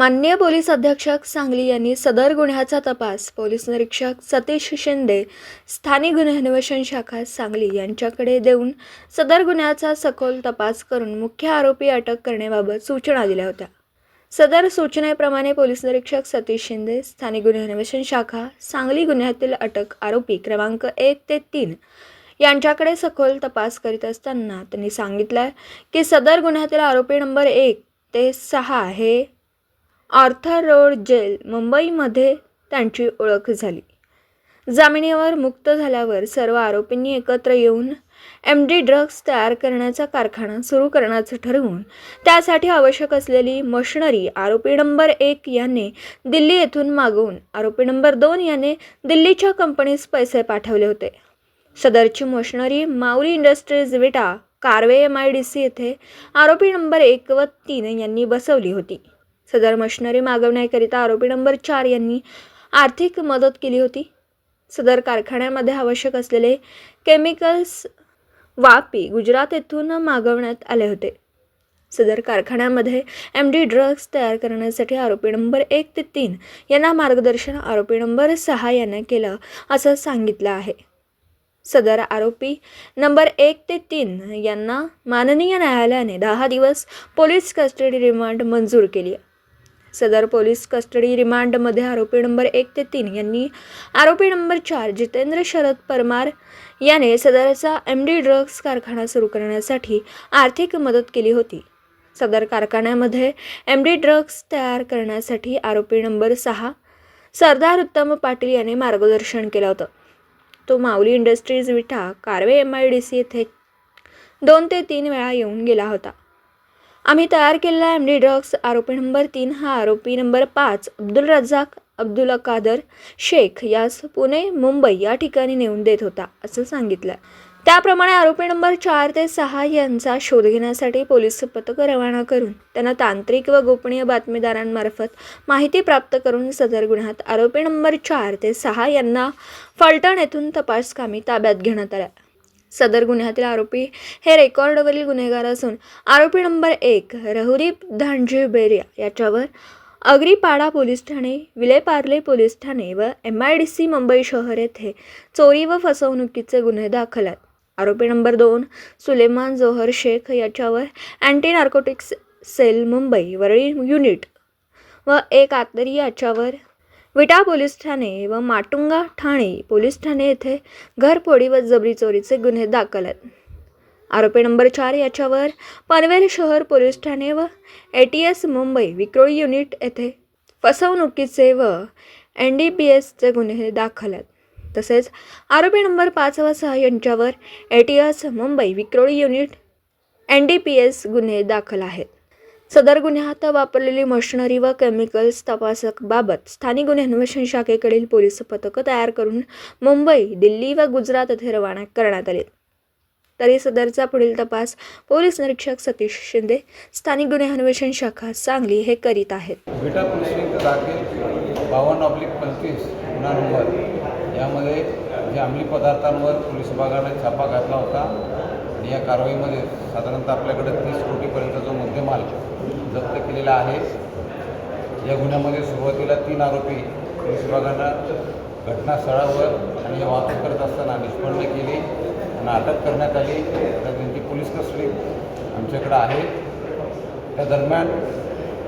मान्य पोलीस अधीक्षक सांगली यांनी सदर गुन्ह्याचा तपास पोलीस निरीक्षक सतीश शिंदे स्थानिक गुन्हे अन्वेषण शाखा सांगली यांच्याकडे देऊन सदर गुन्ह्याचा सखोल तपास करून मुख्य आरोपी अटक करण्याबाबत सूचना दिल्या होत्या. सदर सूचनेप्रमाणे पोलीस निरीक्षक सतीश शिंदे स्थानिक गुन्हे अन्वेषण शाखा सांगली गुन्ह्यातील अटक आरोपी क्रमांक एक ते तीन यांच्याकडे सखोल तपास करीत असताना त्यांनी सांगितलं की सदर गुन्ह्यातील आरोपी नंबर एक ते सहा हे आर्थर रोड जेल मुंबईमध्ये त्यांची ओळख झाली. जामिनीवर मुक्त झाल्यावर सर्व आरोपींनी एकत्र येऊन एम डी ड्रग्ज तयार करण्याचा कारखाना सुरू करण्याचं ठरवून त्यासाठी आवश्यक असलेली मशिनरी आरोपी नंबर एक याने दिल्ली येथून मागवून आरोपी नंबर दोन याने दिल्लीच्या कंपनीस पैसे पाठवले होते. सदरची machinery Mauli industries Vita Karve M I D C येथे आरोपी नंबर एक व तीन यांनी बसवली होती. सदर मशिनरी मागवण्याकरिता आरोपी नंबर चार यांनी आर्थिक मदत केली होती. सदर कारखान्यामध्ये आवश्यक असलेले केमिकल्स वापी गुजरात येथून मागवण्यात आले होते. सदर कारखान्यामध्ये एम डी ड्रग्ज तयार करण्यासाठी आरोपी नंबर एक ते तीन यांना मार्गदर्शन आरोपी नंबर सहा यांना केलं असं सांगितलं आहे. सदर आरोपी नंबर एक ते तीन यांना माननीय न्यायालयाने दहा दिवस पोलीस कस्टडी रिमांड मंजूर केली आहे. सदर पोलीस कस्टडी रिमांडमध्ये आरोपी नंबर एक ते तीन यांनी आरोपी नंबर चार जितेंद्र शरद परमार याने सदरचा एम डी ड्रग्ज कारखाना सुरू करण्यासाठी आर्थिक मदत केली होती. सदर कारखान्यामध्ये एम डी ड्रग्ज तयार करण्यासाठी आरोपी नंबर सहा सरदार उत्तम पाटील याने मार्गदर्शन केलं होतं. तो Mauli industries Vita Karve M I D C येथे दोन ते तीन वेळा येऊन गेला होता. आम्ही तयार केलेला एम डी ड्रग्स आरोपी नंबर तीन हा आरोपी नंबर पाच अब्दुल रझाक अब्दुल कादर शेख यास पुणे मुंबई या ठिकाणी नेऊन देत होता असं सांगितलं. त्याप्रमाणे आरोपी नंबर चार ते सहा यांचा शोध घेण्यासाठी पोलीस पथकं रवाना करून त्यांना तांत्रिक व गोपनीय बातमीदारांमार्फत माहिती प्राप्त करून सदर गुन्ह्यात आरोपी नंबर चार ते सहा यांना फलटण येथून तपासकामी ताब्यात घेण्यात आल्या. सदर गुन्ह्यातील आरोपी हे रेकॉर्डवरील गुन्हेगार असून आरोपी नंबर एक रहुदीप धांजी बेरिया याच्यावर अग्रीपाडा पोलीस ठाणे विलेपार्ले पोलीस ठाणे व M I D C Mumbai शहर येथे चोरी व फसवणुकीचे गुन्हे दाखल आहेत. आरोपी नंबर दोन सुलेमान जोहर शेख याच्यावर anti narcotics cell Mumbai Worli unit व एक आतरी याच्यावर विटा पोलीस ठाणे व माटुंगा ठाणे पोलीस ठाणे येथे घरफोडी व जबरी चोरीचे गुन्हे दाखल आहेत. आरोपी नंबर चार याच्यावर पनवेल शहर पोलीस ठाणे व A T S Mumbai Vikhroli unit येथे फसवणुकीचे व एन डी पी एसचे गुन्हे दाखल आहेत. तसेच आरोपी नंबर पाच व सहा यांच्यावर A T S Mumbai Vikhroli unit N D P S गुन्हे दाखल आहेत. सदर गुन्ह्यात वापरलेली मशिनरी व केमिकल्स तपासकबाबत स्थानिक गुन्हे अन्वेषण शाखेकडील पोलीस पथकं तयार करून मुंबई दिल्ली व गुजरात येथे रवाना करण्यात आले. तरी सदरचा पुढील तपास पोलीस निरीक्षक सतीश शिंदे स्थानिक गुन्हे अन्वेषण शाखा सांगली हे करीत आहेत. विटा बावन्न ऑब्लिक पंचवीस गुन्हा नंबर. यामध्ये जे अंमली पदार्थांवर पोलीस विभागाने छापा घातला होता आणि या कारवाईमध्ये साधारणतः आपल्याकडे तीस कोटीपर्यंत जो मुद्देमाल जप्त केलेला आहे या गुन्ह्यामध्ये सुरुवातीला तीन आरोपी पोलीस विभागानं घटनास्थळावर आणि वाहतूक करत असताना निष्पन्न केली आणि अटक करण्यात आली. तर त्यांची पोलीस कस्टडी आमच्याकडं आहे त्या दरम्यान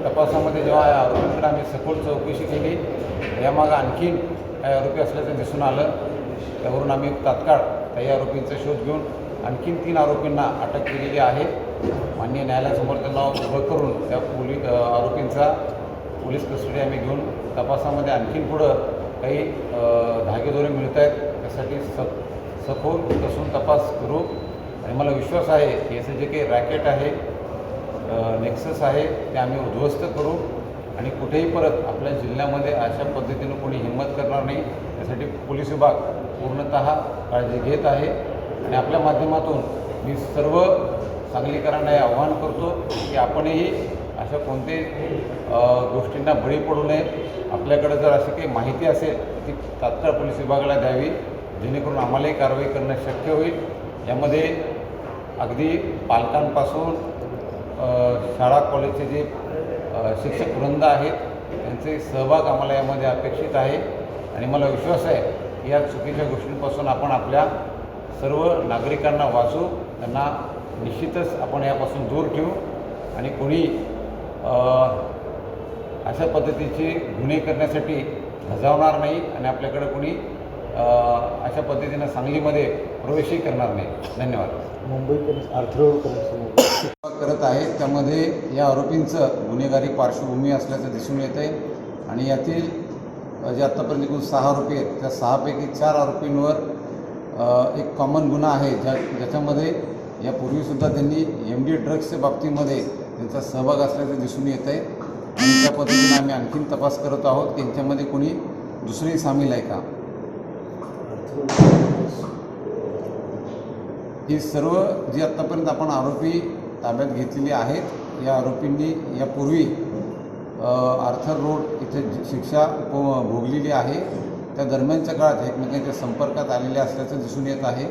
तपासामध्ये जेव्हा या आरोपींकडे आम्ही सखोल चौकशी केली यामागं आणखीन काही आरोपी असल्याचं दिसून आलं. त्यावरून आम्ही तात्काळ काही आरोपींचा शोध घेऊन आणखीन तीन आरोपींना अटक केलेली आहे. मान्य न्यायालयासमोर त्यांना उभं करून त्या पोली आरोपींचा पोलीस कस्टडी आम्ही घेऊन तपासामध्ये आणखीन पुढं काही धागेदोरे मिळत आहेत त्यासाठी स सखोल कसून तपास करू. आणि मला विश्वास आहे की याचं जे काही रॅकेट आहे नेक्सस आहे ते आम्ही उद्ध्वस्त करू. आणि कुठेही परत आपल्या जिल्ह्यामध्ये अशा पद्धतीनं कोणी हिंमत करणार नाही. यासाठी पोलीस विभाग पूर्णत काळजी घेत आहे. आणि आपल्या माध्यमातून मी सर्व सांगलीकरांना हे आव्हान करतो की आपणही अशा कोणत्याही गोष्टींना बळी पडू नये आपल्याकडे जर अशी काही माहिती असेल ती तात्काळ पोलीस विभागाला द्यावी. जेणेकरून आम्हालाही कारवाई करणं शक्य होईल. यामध्ये अगदी पालकांपासून शाळा कॉलेजचे जे शिक्षक वृंद आहेत त्यांचे सहभाग आम्हाला यामध्ये अपेक्षित आहे. आणि मला विश्वास आहे की या चुकीच्या गोष्टींपासून आपण आपल्या सर्व नागरिकांना वाचू त्यांना निश्चितच आपण यापासून दूर ठेवू आणि कोणी अशा पद्धतीचे गुन्हे करण्यासाठी धजावणार नाही आणि आपल्याकडे कोणी अशा पद्धतीनं सांगलीमध्ये प्रवेशही करणार नाही. धन्यवाद. मुंबईकर अर्थरोड करत आहेत. त्यामध्ये या आरोपींचं गुन्हेगारी पार्श्वभूमी असल्याचं दिसून येत आहे आणि यातील जे आत्तापर्यंत एकूण सहा आरोपी आहेत त्या सहापैकी चार आरोपींवर एक कॉमन गुन्हा आहे ज्या ज्याच्यामध्ये यापूर्वीसुद्धा त्यांनी एम डी ड्रग्सच्या बाबतीमध्ये त्यांचा सहभाग असल्याचं दिसून येत आहे. आणि त्या पद्धतीने आम्ही आणखीन तपास करत आहोत की यांच्यामध्ये कोणी दुसरी सामील आहे का? ही सर्व जी आत्तापर्यंत आपण आरोपी ताब्यात घेतलेली आहेत या आरोपींनी यापूर्वी आर्थर रोड इथे शिक्षा उप भोगलेली आहे. त्या दरम्यानच्या काळात एकमेकांच्या संपर्कात आलेले असल्याचं दिसून येत आहे.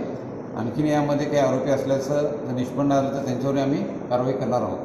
आणखीन यामध्ये काही आरोपी असल्याचं जर निष्पन्न आलं तर त्यांच्यावर आम्ही कारवाई करणार आहोत.